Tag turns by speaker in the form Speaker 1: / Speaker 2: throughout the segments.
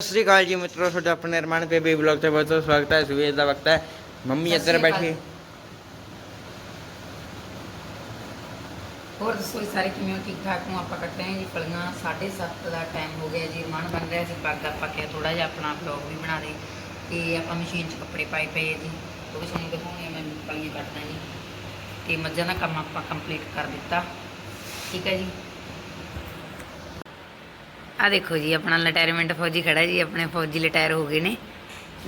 Speaker 1: ਸਤਿ ਸ਼੍ਰੀ ਅਕਾਲ ਜੀ ਮਿੱਤਰੋ ਤੁਹਾਡਾ ਆਪਣੇ ਨਿਰਮਾਣ ਬੇਬੀ ਬਲੌਗ ਤੇ ਬਹੁਤ ਸਵਾਗਤ ਹੈ। ਸਵੇਰ ਦਾ ਵਕਤ ਹੈ। ਮੰਮੀ ਇੱਧਰ। ਬੈਠੀ।
Speaker 2: ਹੋਰ ਦੱਸੋ ਜੀ ਸਾਰੇ ਕਿਵੇਂ ਹੋ? ਠੀਕ ਠਾਕ ਹੋ? ਆਪਾਂ ਕੱਟ ਰਹੇ ਹਾਂ ਜੀ ਫਲੀਆਂ 7:30 ਦਾ ਟਾਈਮ ਹੋ ਗਿਆ ਜੀ। ਰਮਾਨ ਬਣ ਰਿਹਾ ਸੀ ਪੱਗ ਆਪਾਂ ਕਿਹਾ ਥੋੜਾ ਜਿਹਾ ਆਪਣਾ ਬਲੌਗ ਵੀ ਬਣਾ ਦੇ। ਤੇ ਆਪਾਂ ਮਸ਼ੀਨ 'ਚ ਕੱਪੜੇ ਪਾਏ ਪਏ ਜੀ। ਉਹ ਵੀ ਤੁਹਾਨੂੰ ਦਿਖਾਉਣੇ ਮੈਂ ਫਲੀਆਂ ਕੱਟਦਾ ਜੀ। ਤੇ ਮੱਝਾਂ ਦਾ ਕੰਮ ਆਪਾਂ ਕੰਪਲੀਟ ਕਰ ਦਿੱਤਾ। ਠੀਕ ਹੈ ਜੀ। ਆ ਦੇਖੋ ਜੀ, ਆਪਣਾ ਰਿਟਾਇਰਮੈਂਟ ਫੌਜੀ ਖੜਾ ਜੀ, ਆਪਣੇ ਫੌਜੀ ਰਿਟਾਇਰ ਹੋ ਗਏ ਨੇ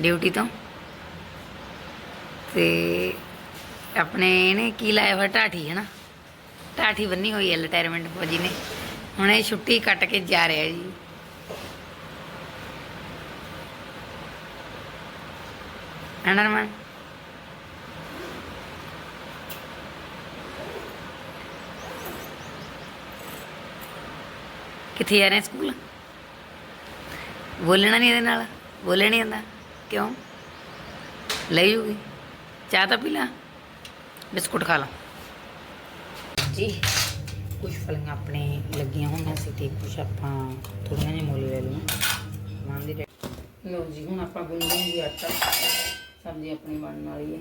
Speaker 2: ਡਿਊਟੀ ਤੋਂ। ਤੇ ਆਪਣੇ ਇਹਨੇ ਕੀ ਲਾਇਆ ਹੋਇਆ? ਢਾਠੀ ਹੈ ਨਾ ਢਾਠੀ ਬੰਨੀ ਹੋਈ ਹੈ ਰਿਟਾਇਰਮੈਂਟ ਫੌਜੀ ਨੇ। ਹੁਣ ਇਹ ਛੁੱਟੀ ਕੱਟ ਕੇ ਜਾ ਰਿਹਾ ਜੀ। ਅਨਰਮਨ ਕਿੱਥੇ ਜਾ ਰਹੇ ਸਕੂਲ? ਬੋਲਣਾ ਨਹੀਂ ਇਹਦੇ ਨਾਲ? ਬੋਲਣਾ ਨਹੀਂ ਆਉਂਦਾ ਕਿਉਂ? ਲੈ ਜੂਗੀ। ਚਾਹ ਤਾਂ ਪੀ ਲਾ। ਬਿਸਕੁਟ ਖਾ ਲਾ। ਜੀ ਕੁਝ ਫਲੀਆਂ ਆਪਣੇ ਲੱਗੀਆਂ ਹੋਈਆਂ ਸੀ ਤੇ ਕੁਝ ਆਪਾਂ ਥੋੜੀਆਂ ਜਿਹੀਆਂ ਮੁੱਲ ਲੈ ਲਈਆਂ। ਮਾਂ ਦੀ ਲੋ ਜੀ, ਹੁਣ ਆਪਾਂ ਗੁੰਨਾਂਗੇ ਆਟਾ। ਸਬਜ਼ੀ ਆਪਣੀ ਬਣਨ ਵਾਲੀ ਹੈ।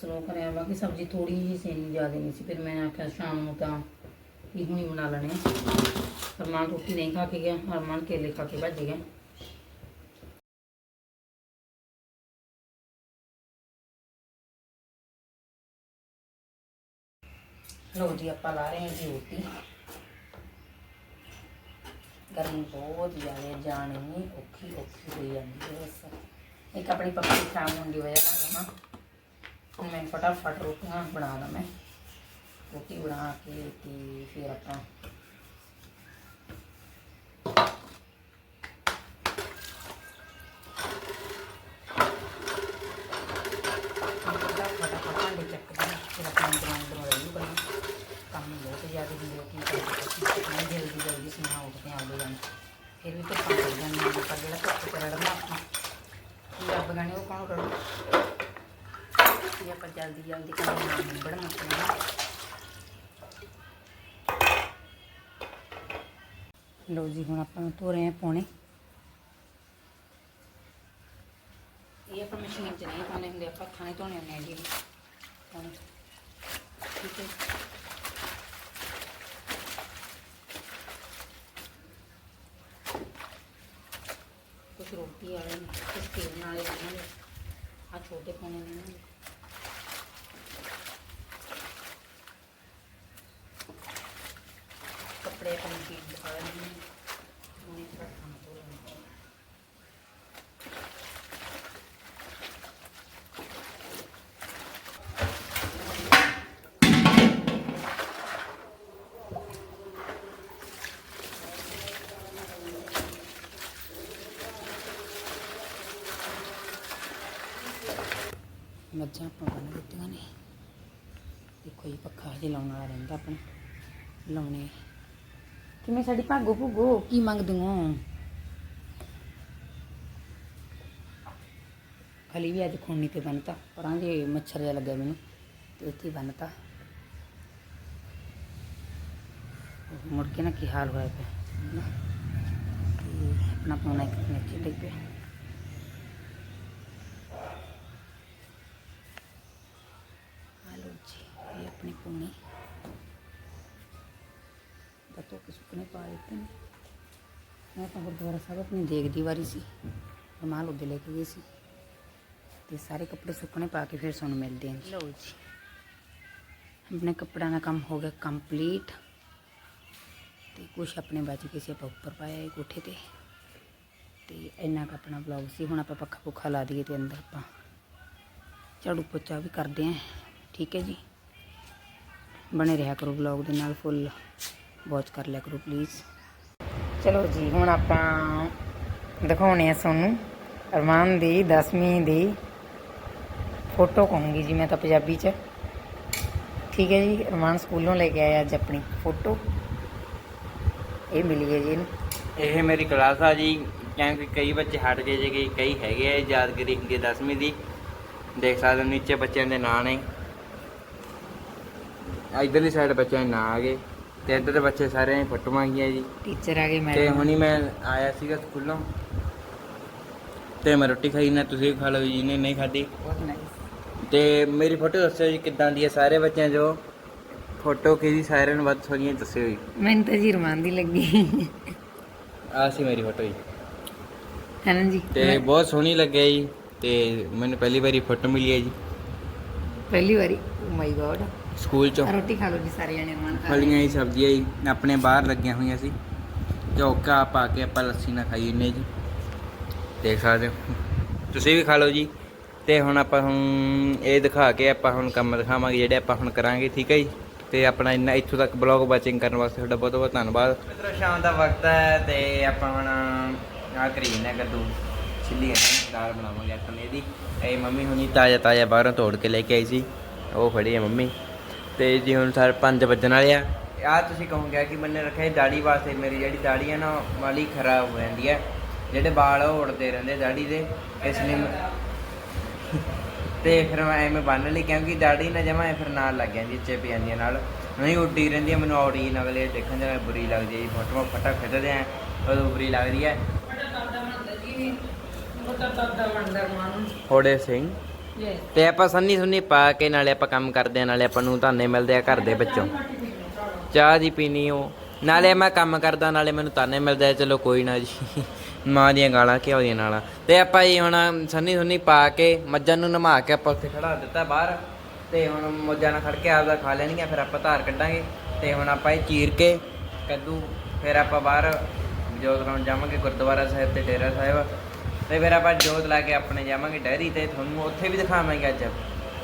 Speaker 2: ਸਲੋ ਕਰਿਆ ਬਾਕੀ ਸਬਜ਼ੀ ਥੋੜੀ ਜਿਹੀ ਸੇਨੀ ਜ਼ਿਆਦਾ ਨਹੀਂ ਸੀ, ਫਿਰ ਮੈਂ ਆਖਿਆ ਸ਼ਾਮ ਨੂੰ ਤਾਂ ਇਹ ਹੁਣੀ ਬਣਾ ਲੈਣੇ ਆ ਹਰਮਾਨ ਰੋਟੀ ਨਹੀਂ ਖਾ ਕੇ ਗਿਆ, ਹਰਮਾਨ ਕੇਲੇ ਖਾ ਕੇ ਭੱਜ ਗਿਆ। ਲੋ ਜੀ, ਆਪਾਂ ਲਾ ਰਹੇ ਹਾਂ ਜੀ ਰੋਟੀ। ਗਰਮੀ ਬਹੁਤ ਜ਼ਿਆਦਾ, ਜਾਣੀ ਔਖੀ ਔਖੀ ਹੋਈ ਜਾਂਦੀ ਹੈ ਬਸ। ਇੱਕ ਆਪਣੀ ਪੱਕੀ ਖਰਾਬ ਹੋਣ ਦੀ ਵਜ੍ਹਾ ਨਾਲ ਨਾ ਮੈਂ ਫਟਾਫਟ ਰੋਟੀਆਂ ਬਣਾ ਲਾਂ ਮੈਂ। ਰੋਟੀ ਬਣਾ ਕੇ ਤੇ ਫਿਰ ਆਪਾਂ ਫਟਾਫਟ ਭਾਂਡੇ ਚੱਕਦੇ ਹਾਂ, ਫਿਰ ਆਪਾਂ ਗਰਾਉਂਡ ਨੂੰ ਰਹੀ ਬਣਾ ਕੰਮ ਬਹੁਤ ਜ਼ਿਆਦਾ ਹੁੰਦੇ ਕੀ ਕਰਦੇ ਅਸੀਂ ਜਲਦੀ ਜਲਦੀ ਸੁਣਾ ਉੱਠਦੇ ਆ ਆਉਂਦੇ ਜਾਂਦੇ ਫਿਰ ਵੀ ਧੁੱਪਾਂ ਪੈ ਜਾਂਦੀਆਂ ਨੇ ਪਰ ਜਿਹੜਾ ਧੁੱਪ ਚ ਰੜਨਾ ਆਪਾਂ ਕੀ ਰੱਬ ਗਾਣੇ ਉਹ ਕੌਣ ਰੜੂ ਇਹ ਆਪਾਂ ਜਲਦੀ ਜਲਦੀ ਕੰਮ ਨਾਲ ਨਿਬੜਨਾ ਆਪਣਾ ਲੋ ਜੀ, ਹੁਣ ਆਪਾਂ ਧੋ ਰਹੇ ਆ ਪੌਣੇ। ਇਹ ਆਪਾਂ ਮਸ਼ੀਨ 'ਚ ਨਹੀਂ ਪਾਉਂਦੇ ਹੁੰਦੇ, ਆਪਾਂ ਹੱਥਾਂ ਨਾਲ ਧੋਣੇ ਹੁੰਦੇ ਆ ਜੀ। ਠੀਕ ਹੈ। ਕੁਛ ਰੋਟੀ ਵਾਲੇ ਨੇ, ਕੁਛ ਤੇਲ ਵਾਲੇ ਨੇ ਆ ਛੋਟੇ ਪਾਉਣੇ ਨੇ ਨਾ ਕੱਪੜੇ ਆਪਾਂ ਮਸ਼ੀਨ 'ਚ ਪਾ ਲੈਣੇ ਨੇ ਉਹਨੇ ਥੋੜਾ ਕੰਮ ਧੋ ਲੈਣਾ ਮੱਝਾਂ ਆਪਾਂ ਬੰਨ ਦਿੱਤੀਆਂ ਨੇ। ਦੇਖੋ ਜੀ ਪੱਖਾ ਹਜੇ ਲਾਉਣ ਵਾਲਾ ਰਹਿੰਦਾ ਆਪਣਾ। ਲਾਉਣੇ ਕਿਵੇਂ ਸਾਡੀ ਭਾਗੋ ਭੁਗੋ? ਕੀ ਮੰਗਦੇ ਹੋ ਖਲੀ ਵੀ ਅੱਜ ਖੋਣੀ ਤੇ ਬੰਨਤਾ ਪਰਾਂ ਜੇ ਮੱਛਰ ਜਿਹਾ ਲੱਗਿਆ ਮੈਨੂੰ ਤੇ ਉੱਥੇ ਹੀ ਬੰਨਤਾ ਮੁੜ ਕੇ ਨਾ ਕੀ ਹਾਲ ਹੋਇਆ ਪਿਆ। ਆਪਣਾ ਪੌਣਾ ਇੱਕ ਨੀਚੇ ਡਿੱਗ ਪਿਆ। ਪੂਣੀ ਬਤੋ ਕਿ ਸੁਪਨੇ ਪਾ ਦਿੱਤੇ ਨੇ। ਮੈਂ ਤਾਂ ਗੁਰਦੁਆਰਾ ਸਾਹਿਬ ਆਪਣੀ ਦੇਖਦੀ ਵਾਰੀ ਸੀ। ਰਮਾਲ ਉੱਦੇ ਲੈ ਕੇ ਗਈ ਸੀ। ਤੇ ਸਾਰੇ ਕੱਪੜੇ ਸੁੱਕਣੇ ਪਾ ਕੇ ਫਿਰ ਸਾਨੂੰ ਮਿਲਦੇ ਹਾਂ ਲਓ ਜੀ। ਆਪਣੇ ਕੱਪੜਿਆਂ ਦਾ ਕੰਮ ਹੋ ਗਿਆ ਕੰਪਲੀਟ। ਤੇ ਕੁਛ ਆਪਣੇ ਬਚ ਗਏ ਸੀ ਆਪਾਂ ਉੱਪਰ ਪਾਇਆ ਕੋਠੇ ਤੇ। ਤੇ ਇੰਨਾ ਕੁ ਆਪਣਾ ਬਲੌਗ ਸੀ। ਹੁਣ ਆਪਾਂ ਪੱਖਾ ਪੁੱਖਾ ਲਾ ਦਈਏ ਤੇ ਅੰਦਰ ਆਪਾਂ ਝਾੜੂ ਪੋਚਾ ਵੀ ਕਰਦੇ ਆਂ। ਠੀਕ ਹੈ ਜੀ। ਬਣੇ ਰਿਹਾ ਕਰੋ ਵਲੌਗ ਦੇ ਨਾਲ ਫੁੱਲ ਵਾਚ ਕਰ ਲਿਆ ਕਰੋ ਪਲੀਜ਼ ਚਲੋ ਜੀ, ਹੁਣ ਆਪਾਂ ਦਿਖਾਉਣੇ ਆ ਤੁਹਾਨੂੰ ਅਰਮਾਨ ਦੀ 10ਵੀਂ ਦੀ ਫੋਟੋ ਕਹੂੰਗੀ ਜੀ ਮੈਂ ਤਾਂ ਪੰਜਾਬੀ ਚ। ਠੀਕ ਹੈ ਜੀ, ਅਰਮਾਨ ਸਕੂਲੋਂ ਲੈ ਕੇ ਆਇਆ ਅੱਜ ਆਪਣੀ ਫੋਟੋ ਇਹ ਮਿਲੀ ਹੈ ਜੀ ਇਹਨੂੰ।
Speaker 1: ਇਹ ਮੇਰੀ ਕਲਾਸ ਆ ਜੀ, ਕਿਉਂਕਿ ਕਈ ਬੱਚੇ ਹਟ ਗਏ ਜੀ, ਕਈ ਹੈਗੇ ਆ ਯਾਦਗਰੀ ਹੁੰਦੀ ਹੈ 10ਵੀਂ ਦੀ। ਦੇਖ ਸਕਦੇ ਹੋ, ਨੀਚੇ ਬੱਚਿਆਂ ਦੇ ਨਾਂ ਨੇ। ਇਧਰਲੀ ਸਾਈਡ ਬੱਚਿਆਂ ਦੇ ਨਾਂ ਆ ਗਏ ਤੇ ਇੱਧਰ ਦੇ ਬੱਚੇ ਸਾਰੇ ਫੋਟੋਆਂ ਗਈਆਂ ਜੀ।
Speaker 2: ਟੀਚਰ ਆ ਗਏ
Speaker 1: ਤੇ
Speaker 2: ਮੈਡਮ
Speaker 1: ਹੁਣੀ ਮੈਂ ਆਇਆ ਸੀਗਾ ਸਕੂਲੋਂ। ਤੇ ਮੈਂ ਰੋਟੀ ਖਾਈ ਨਾ ਤੁਸੀਂ ਵੀ ਖਾ ਲਓ ਜੀ ਜਿਹਨੇ ਨਹੀਂ ਖਾਧੀ।
Speaker 2: ਬਹੁਤ ਨਾਈਸ
Speaker 1: ਤੇ ਮੇਰੀ ਫੋਟੋ ਦੱਸਿਓ ਜੀ ਕਿੱਦਾਂ ਦੀ ਹੈ ਸਾਰੇ ਬੱਚਿਆਂ ਜੋ ਫੋਟੋ ਕਿਹਦੀ ਸਾਰਿਆਂ ਨੂੰ ਵੱਧ ਸੋਹਣੀ ਹੈ ਦੱਸਿਓ ਜੀ।
Speaker 2: ਮੈਨੂੰ ਤਾਂ ਜੀ ਰਮਾਨ ਦੀ ਲੱਗੀ।
Speaker 1: ਆਹ ਸੀ ਮੇਰੀ ਫੋਟੋ ਜੀ।
Speaker 2: ਹੈ ਨਾ ਜੀ?
Speaker 1: ਤੇ
Speaker 2: ਮੈਂ-
Speaker 1: ਬਹੁਤ ਸੋਹਣੀ ਲੱਗਿਆ ਜੀ। ਤੇ ਮੈਨੂੰ ਪਹਿਲੀ ਵਾਰੀ ਫੋਟੋ ਮਿਲੀ ਹੈ ਜੀ।
Speaker 2: ਪਹਿਲੀ ਵਾਰੀ? ਓ ਮਾਈ ਗॉड
Speaker 1: ਸਕੂਲ ਚੋਂ।
Speaker 2: ਰੋਟੀ ਖਾ ਲਓ ਜੀ ਸਾਰੇ ਜਣੇ ਰਮਾਨ ਖਾ
Speaker 1: ਫਲੀਆਂ ਹੀ ਸਬਜ਼ੀਆਂ ਹੀ ਆਪਣੇ ਬਾਹਰ ਲੱਗੀਆਂ ਹੋਈਆਂ ਸੀ। ਝੋਕਾ ਪਾ ਕੇ ਆਪਾਂ ਲੱਸੀ ਨਾਲ ਖਾਈ ਨੇ ਜੀ। ਦੇਖ ਸਕਦੇ ਹੋ। ਤੁਸੀਂ ਵੀ ਖਾ ਲਓ ਜੀ। ਤੇ ਹੁਣ ਆਪਾਂ ਹੁਣ ਇਹ ਦਿਖਾ ਕੇ ਆਪਾਂ ਹੁਣ ਕੰਮ ਦਿਖਾਵਾਂਗੇ ਜਿਹੜੇ ਆਪਾਂ ਹੁਣ ਕਰਾਂਗੇ ਠੀਕ ਹੈ ਜੀ? ਤੇ ਆਪਣਾ ਇੰਨਾ ਇੱਥੋਂ ਤੱਕ ਬਲੌਗ ਵਾਚਿੰਗ ਕਰਨ ਵਾਸਤੇ ਤੁਹਾਡਾ ਬਹੁਤ ਬਹੁਤ ਧੰਨਵਾਦ। ਮਿੱਤਰੋ ਸ਼ਾਮ ਦਾ ਵਕਤ ਹੈ ਤੇ ਆਪਾਂ ਹੁਣ ਆ ਕਰੀ ਨੇ ਕੱਦੂ ਛਿੱਲੀ ਹੈ ਦਾਲ ਬਣਾਵਾਂਗੇ ਆਪਾਂ ਨੇ ਇਹਦੀ। ਇਹ ਮੰਮੀ ਹੁਣੀ ਤਾਜ਼ਾ ਤਾਜ਼ਾ ਬਾਹਰੋਂ ਤੋੜ ਕੇ ਲੈ ਕੇ ਆਈ ਸੀ। ਉਹ ਫੜੀ ਹੈ ਮੰਮੀ। ਤੇ ਜੀ ਹੁਣ ਸਾਰੇ 5 ਵੱਜਣ ਵਾਲੇ ਆ। ਆ ਤੁਸੀਂ ਕਹੋਗੇ ਕਿ ਮੈਨੇ ਰੱਖਿਆ ਦਾੜੀ ਵਾਸਤੇ ਮੇਰੀ ਜਿਹੜੀ ਦਾੜੀ ਹੈ ਨਾ ਉਹ ਵਾਲੀ ਖਰਾਬ ਹੋ ਜਾਂਦੀ ਹੈ ਜਿਹੜੇ ਵਾਲ ਆ ਉਹ ਉੜਦੇ ਰਹਿੰਦੇ ਦਾੜੀ ਦੇ ਇਸ ਲਈ ਤੇ ਫਿਰ ਮੈਂ ਐਵੇਂ ਬੰਨ ਲਈ ਕਿਉਂਕਿ ਦਾੜੀ ਨਾ ਜਮਾ ਫਿਰ ਨਾਲ ਲੱਗ ਜਾਂਦੀ ਚਿਪ ਜਾਂਦੀਆਂ ਨਾਲ। ਨਹੀਂ ਉੱਡੀ ਰਹਿੰਦੀ ਹੈ ਮੈਨੂੰ ਔੜੀ ਨਗਲੇ ਦੇਖਣ ਜਿਵੇਂ ਬੁਰੀ ਲੱਗਦੀ ਹੈ ਜੀ ਫੋਟੋਆਂ ਫਟਾ ਖਿੱਚਦੇ ਆ ਉਦੋਂ ਬੁਰੀ ਲੱਗਦੀ ਹੈ ਹੋੜੇ ਸਿੰਘ। ਤੇ ਆਪਾਂ ਸੰਨੀ ਸੁੰਨੀ ਪਾ ਕੇ ਨਾਲੇ ਆਪਾਂ ਕੰਮ ਕਰਦੇ ਆ, ਨਾਲੇ ਆਪਾਂ ਨੂੰ ਤਾਨੇ ਮਿਲਦੇ ਆ ਘਰ ਦੇ ਵਿੱਚੋਂ। ਚਾਹ ਦੀ ਪੀਣੀ ਹੋ ਨਾਲੇ ਮੈਂ ਕੰਮ ਕਰਦਾ, ਨਾਲੇ ਮੈਨੂੰ ਤਾਨੇ ਮਿਲਦੇ ਆ, ਚਲੋ ਕੋਈ ਨਾ ਜੀ। ਮਾਂ ਦੀਆਂ ਗਾਲਾਂ, ਘਿਓ ਦੀਆਂ ਨਾਲਾਂ। ਤੇ ਆਪਾਂ ਜੀ ਹੁਣ ਸੰਨੀ ਸੁੰਨੀ ਪਾ ਕੇ ਮੱਝਾਂ ਨੂੰ ਨਮਾ ਕੇ ਆਪਾਂ ਉੱਥੇ ਖੜਾ ਦਿੱਤਾ ਬਾਹਰ। ਤੇ ਹੁਣ ਮੱਝਾਂ ਨਾਲ ਖੜ ਕੇ ਆਪਦਾ ਖਾ ਲੈਣਗੀਆਂ, ਫਿਰ ਆਪਾਂ ਧਾਰ ਕੱਢਾਂਗੇ। ਤੇ ਹੁਣ ਆਪਾਂ ਇਹ ਚੀਰ ਕੇ ਕੱਦੂ, ਫਿਰ ਆਪਾਂ ਬਾਹਰ ਜੋਤ ਲਾਉਣ ਜਾਵਾਂਗੇ ਗੁਰਦੁਆਰਾ ਸਾਹਿਬ ਤੇ ਡੇਰਾ ਸਾਹਿਬ। ਤੇ ਫਿਰ ਆਪਾਂ ਜੋਤ ਲਾ ਕੇ ਆਪਣੇ ਜਾਵਾਂਗੇ ਡੈਰੀ ਤੇ ਤੁਹਾਨੂੰ ਉੱਥੇ ਵੀ ਦਿਖਾਵਾਂਗੇ ਅੱਜ।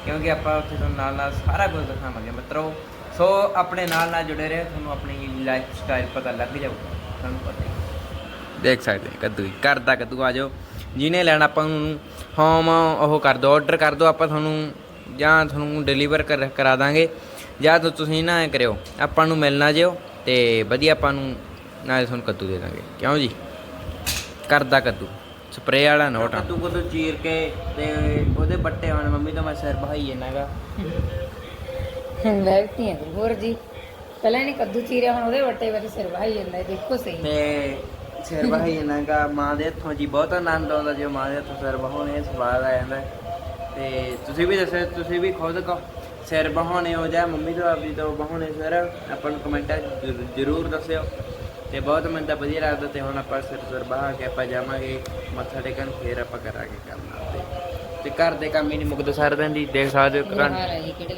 Speaker 1: ਕਿਉਂਕਿ ਆਪਾਂ ਉੱਥੇ ਤੁਹਾਨੂੰ ਨਾਲ ਨਾਲ ਸਾਰਾ ਕੁਝ ਦਿਖਾਵਾਂਗੇ ਮਿੱਤਰੋ। ਸੋ ਆਪਣੇ ਨਾਲ ਨਾਲ ਜੁੜੇ ਰਹੋ, ਤੁਹਾਨੂੰ ਆਪਣੀ ਲਾਈਫ ਸਟਾਈਲ ਪਤਾ ਲੱਗ ਜਾਊਗਾ। ਤੁਹਾਨੂੰ ਪਤਾ ਦੇਖ ਸਕਦੇ ਕੱਦੂ ਹੀ ਘਰ ਦਾ ਕੱਦੂ ਆ ਜਾਓ। ਜਿਹਨੇ ਲੈਣਾ ਆਪਾਂ ਨੂੰ ਹੋਮ ਉਹ ਕਰ ਦਿਓ ਆਰਡਰ ਕਰ ਦਿਓ ਆਪਾਂ ਤੁਹਾਨੂੰ ਜਾਂ ਤੁਹਾਨੂੰ ਡਿਲੀਵਰ ਕਰ, ਕਰਾ ਦਾਂਗੇ। ਜਾਂ ਤੁਸੀਂ ਨਾ ਕਰਿਓ, ਆਪਾਂ ਨੂੰ ਮਿਲਣਾ ਜਿਓ ਤੇ ਵਧੀਆ ਆਪਾਂ ਨੂੰ ਨਾਲੇ ਤੁਹਾਨੂੰ ਕੱਦੂ ਦੇ ਦਾਂਗੇ। ਕਿਉਂ ਜੀ? ਘਰ ਦਾ ਕੱਦੂ। ਸਪਰੇਅ ਵਾਲਾ ਨੋਟ ਕੱਦੂ ਕੱਦੂ ਚੀਰ ਕੇ ਤੇ ਉਹਦੇ ਬੱਟੇ ਹੁਣ ਮੰਮੀ ਤੋਂ ਮੈਂ ਸਿਰ ਬਹਾਈ ਜਾਂਦਾਗਾ
Speaker 2: ਬੈਠੀ ਹੈ ਹੋਰ ਜੀ। ਪਹਿਲਾਂ ਇਹਨੇ ਕੱਦੂ ਚੀਰਿਆ ਹੁਣ ਉਹਦੇ ਵੱਟੇ ਵਾਰੀ ਸਿਰ ਵਾਹੀ ਜਾਂਦਾ ਹੈ, ਦੇਖੋ ਸਹੀ।
Speaker 1: ਤੇ ਸਿਰ ਬਹਾਈ ਜਾਂਦਾਗਾ ਮਾਂ ਦੇ ਹੱਥੋਂ ਜੀ ਬਹੁਤ ਆਨੰਦ ਆਉਂਦਾ ਜੇ ਮਾਂ ਦੇ ਹੱਥੋਂ ਸਿਰ ਬਹਾਉਣੇ ਸਵਾਦ ਆ ਜਾਂਦਾ ਹੈ। ਤੇ ਤੁਸੀਂ ਵੀ ਦੱਸੋ ਤੁਸੀਂ ਵੀ ਖੁਦ ਕਹੋ ਸਿਰ ਬਹਾਉਣੇ ਹੋ ਜਾਂ ਮੰਮੀ ਤੋਂ ਆਪਦੀ ਤੋਂ ਬਹਾਉਣੇ ਸਿਰ ਆਪਾਂ ਨੂੰ ਕਮੈਂਟਾਂ ਜ਼ਰੂਰ ਦੱਸਿਓ। ਤੇ ਬਹੁਤ ਮੈਨੂੰ ਤਾਂ ਵਧੀਆ ਲੱਗਦਾ ਤੇ ਹੁਣ ਆਪਾਂ ਸਿਰ ਸਿਰ ਬਹਾ ਕੇ ਆਪਾਂ ਜਾਵਾਂਗੇ ਮੱਥਾ ਟੇਕਣ ਫੇਰ ਆਪਾਂ ਕਰਾਂਗੇ ਕੰਮ ਤੇ ਘਰ ਦੇ ਕੰਮ ਹੀ ਨਹੀਂ ਮੁੱਕਦੇ ਸਾਰਾ ਦਿਨ ਦੀ ਦੇਖ ਸਕਦੇ ਹੋ
Speaker 2: ਕਿਹੜੇ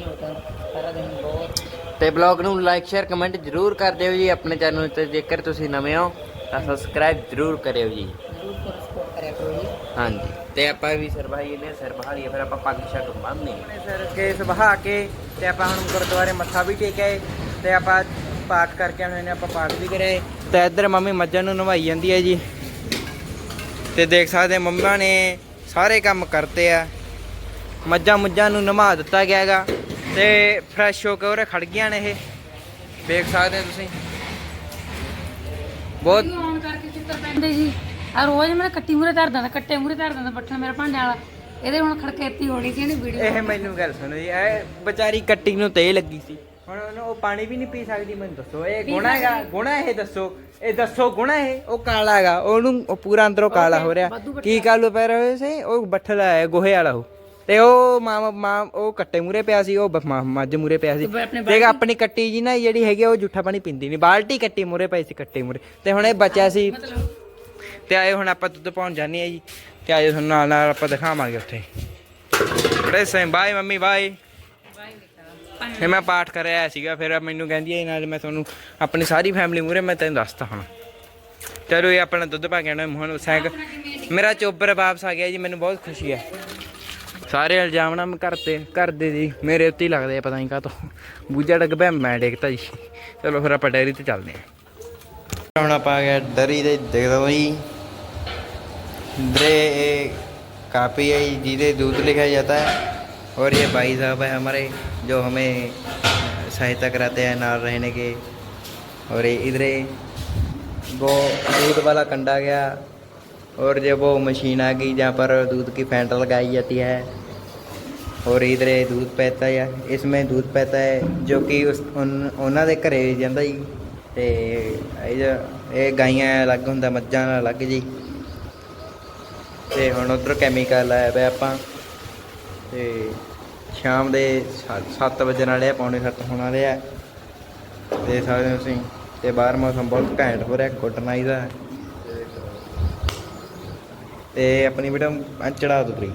Speaker 2: ਸਾਰਾ ਦਿਨ ਬਹੁਤ
Speaker 1: ਤੇ ਬਲੌਗ ਨੂੰ ਲਾਈਕ ਸ਼ੇਅਰ ਕਮੈਂਟ ਜ਼ਰੂਰ ਕਰ ਦਿਓ ਜੀ ਆਪਣੇ ਚੈਨਲ ਤੇ ਜੇਕਰ ਤੁਸੀਂ ਨਵੇਂ ਹੋ ਤਾਂ ਸਬਸਕ੍ਰਾਈਬ ਜ਼ਰੂਰ ਕਰਿਓ ਜੀ
Speaker 2: ਜ਼ਰੂਰ ਫੋਰ ਸਪੋਰਟ ਕਰਿਆ ਕਰੋ ਜੀ
Speaker 1: ਹਾਂਜੀ ਤੇ ਆਪਾਂ ਵੀ ਸਿਰ ਬਹਾਈਏ ਨੇ ਸਿਰ ਬਹਾ ਲਈਏ ਫਿਰ ਆਪਾਂ ਪੱਗ ਸ਼ੱਗ ਬੰਨ੍ਹਨੇ ਸਿਰ ਕੇਸ ਬਹਾ ਕੇ ਤੇ ਆਪਾਂ ਹੁਣ ਗੁਰਦੁਆਰੇ ਮੱਥਾ ਵੀ ਟੇਕਿਆ ਤੇ ਆਪਾਂ ਪਾਠ ਕਰਕੇ ਆਏ ਨੇ ਆਪਾਂ ਪਾਠ ਵੀ ਕਰਿਆ ਤੇ ਇੱਧਰ ਮੰਮੀ ਮੱਝਾਂ ਨੂੰ ਨਵਾਈ ਜਾਂਦੀ ਹੈ ਜੀ। ਤੇ ਦੇਖ ਸਕਦੇ ਮੰਮਾ ਨੇ ਸਾਰੇ ਕੰਮ ਕਰਤੇ ਆ। ਮੱਝਾਂ ਮੁੱਝਾਂ ਨੂੰ ਨਵਾ ਦਿੱਤਾ ਗਿਆ ਹੈਗਾ। ਤੇ ਫਰੈਸ਼ ਹੋ ਕੇ ਉਰੇ ਖੜ ਗਈਆਂ ਨੇ ਇਹ। ਦੇਖ ਸਕਦੇ ਹੋ ਤੁਸੀਂ। ਬਹੁਤ
Speaker 2: ਆਨ ਕਰਕੇ ਚਿੱਤਰ ਪੈਂਦੇ ਜੀ ਆ ਰੋਜ਼ ਮੈਂ ਕੱਟੀ ਮੂਰੇ ਧਰ ਦਿੰਦਾ ਕੱਟੇ ਮੂਰੇ ਧਰ ਦਿੰਦਾ ਬੱਠਣ ਮੇਰਾ ਭਾਂਡੇ ਵਾਲਾ। ਇਹਦੇ ਹੁਣ ਖੜਕੇਤੀ ਹੋਣੀ ਸੀ ਇਹਨੇ ਵੀਡੀਓ।
Speaker 1: ਇਹ ਮੈਨੂੰ ਗੱਲ ਸੁਣੋ ਜੀ ਇਹ ਵਿਚਾਰੀ ਕੱਟੀ ਨੂੰ ਤੇ ਲੱਗੀ ਸੀ। ਹੁਣ ਉਹਨੂੰ ਉਹ ਪਾਣੀ ਵੀ ਨਹੀਂ ਪੀ ਸਕਦੀ ਮੈਨੂੰ ਦੱਸੋ। ਇਹ ਗੁਣਾ ਹੈਗਾ ਗੁਣਾ ਇਹ ਦੱਸੋ। ਇਹ ਦੱਸੋ ਗੁਣਾ ਇਹ? ਉਹ ਕਾਲਾ ਹੈਗਾ। ਉਹਨੂੰ ਉਹ ਪੂਰਾ ਅੰਦਰੋਂ ਕਾਲਾ ਹੋ ਰਿਹਾ। ਕੀ ਕਾਲੂ ਪੈ ਰਹੇ ਸੀ? ਉਹ ਬੱਠਲ ਹੈ ਗੋਹੇ ਵਾਲਾ ਉਹ। ਤੇ ਉਹ ਮਾਂ ਮਾਂ ਉਹ ਕੱਟੇ ਮੂਰੇ ਪਿਆ ਸੀ ਉਹ ਮੱਝ ਮੂਰੇ ਪਿਆ ਸੀ। ਦੇਖ ਆਪਣੀ ਕੱਟੀ ਜੀ ਨਾ ਜਿਹੜੀ ਹੈਗੀ ਉਹ ਜੂਠਾ ਪਾਣੀ ਪੀਂਦੀ ਨਹੀਂ ਬਾਲਟੀ ਕੱਟੀ ਮੂਰੇ ਪਈ ਸੀ ਕੱਟੇ ਮੂਰੇ ਤੇ ਹੁਣ ਇਹ ਬਚਿਆ ਸੀ। ਤੇ ਆਏ ਹੁਣ ਆਪਾਂ ਦੁੱਧ ਪਾਉਣ ਜਾਂਦੇ ਆ ਜੀ। ਤੇ ਆਏ ਤੁਹਾਨੂੰ ਨਾਲ ਨਾਲ ਆਪਾਂ ਦਿਖਾਵਾਂਗੇ ਉੱਥੇ। ਬੜੇ ਸੇ ਬਾਏ ਮੰਮੀ ਬਾਏ। ਫਿਰ ਮੈਂ ਪਾਠ ਕਰਿਆ ਸੀਗਾ ਫਿਰ ਮੈਨੂੰ ਕਹਿੰਦੀ ਇਹ ਨਾਲ ਮੈਂ ਤੁਹਾਨੂੰ ਆਪਣੀ ਸਾਰੀ ਫੈਮਿਲੀ ਮੂਰੇ ਮੈਂ ਤੈਨੂੰ ਦੱਸਦਾ ਹੁਣ। ਚਲੋ ਇਹ ਆਪਣਾ ਦੁੱਧ ਪਾ ਕੇ ਆਣਾ ਮੋਹਨ ਸੈਂਕ ਮੇਰਾ ਚੋਬਰ ਵਾਪਸ ਆ ਗਿਆ ਜੀ ਮੈਨੂੰ ਬਹੁਤ ਖੁਸ਼ੀ ਹੈ ਸਾਰੇ ਇਲਜ਼ਾਮ ਨਾ ਮੈਂ ਕਰਤੇ ਕਰਦੇ ਜੀ ਮੇਰੇ ਉੱਤੇ ਹੀ ਲੱਗਦੇ ਆ ਪਤਾ ਨਹੀਂ ਕਾਤੋਂ ਬੂਝਾ ਡੱਗ ਪਿਆ ਮੈਂ ਡੇਕਤਾ ਜੀ। ਚਲੋ ਫਿਰ ਆਪਾਂ ਡੈਰੀ ਤੇ ਚੱਲਦੇ ਆ। ਹੁਣ ਆਪਾਂ ਆ ਗਏ ਡੈਰੀ ਦੇ ਦੇਖਦਾ ਜੀ। ਡਰੇ ਕਾਪੀ ਹੈ ਜਿਹਦੇ ਦੁੱਧ ਲਿਖਿਆ ਜਾਂਦਾ ਹੈ। और ये भाई साहब है हमारे जो हमें सहायता कराते हैं नाल रहने के और ये इधर वो दूध वाला कंडा गया और जब वो मशीन आ गई जहाँ पर दूध की फैंट लगाई जाती है और इधर ये दूध पैता है इसमें दूध पैता है जो कि उस उन ਉਹਨਾਂ ਦੇ ਘਰੇ ਜਾਂਦਾ ਜੀ ਤੇ ਇਹ ਜੋ- ਇਹ ਗਾਈਆਂ ਅਲੱਗ ਹੁੰਦਾ ਮੱਝਾਂ ਅਲੱਗ ਜੀ ਤੇ ਹੁਣ ਉਧਰ ਕੈਮੀਕਲ ਆਇਆ ਪਿਆ ਆਪਾਂ ਤੇ ਸ਼ਾਮ ਦੇ 7 ਵਜੇ ਵਾਲੇ ਆ, ਪੌਣੇ 7 ਹੋਣ ਵਾਲੇ ਆ। ਦੇਖ ਸਕਦੇ ਹੋ ਤੁਸੀਂ, ਤੇ ਬਾਹਰ ਮੌਸਮ ਬਹੁਤ ਘੈਂਟ ਹੋ ਰਿਹਾ ਗੁੱਡ ਨਾਈਟ ਦਾ ਤੇ ਆਪਣੀ ਵੀਡੀਓ ਚੜਾ ਦੋ ਤੁਸੀਂ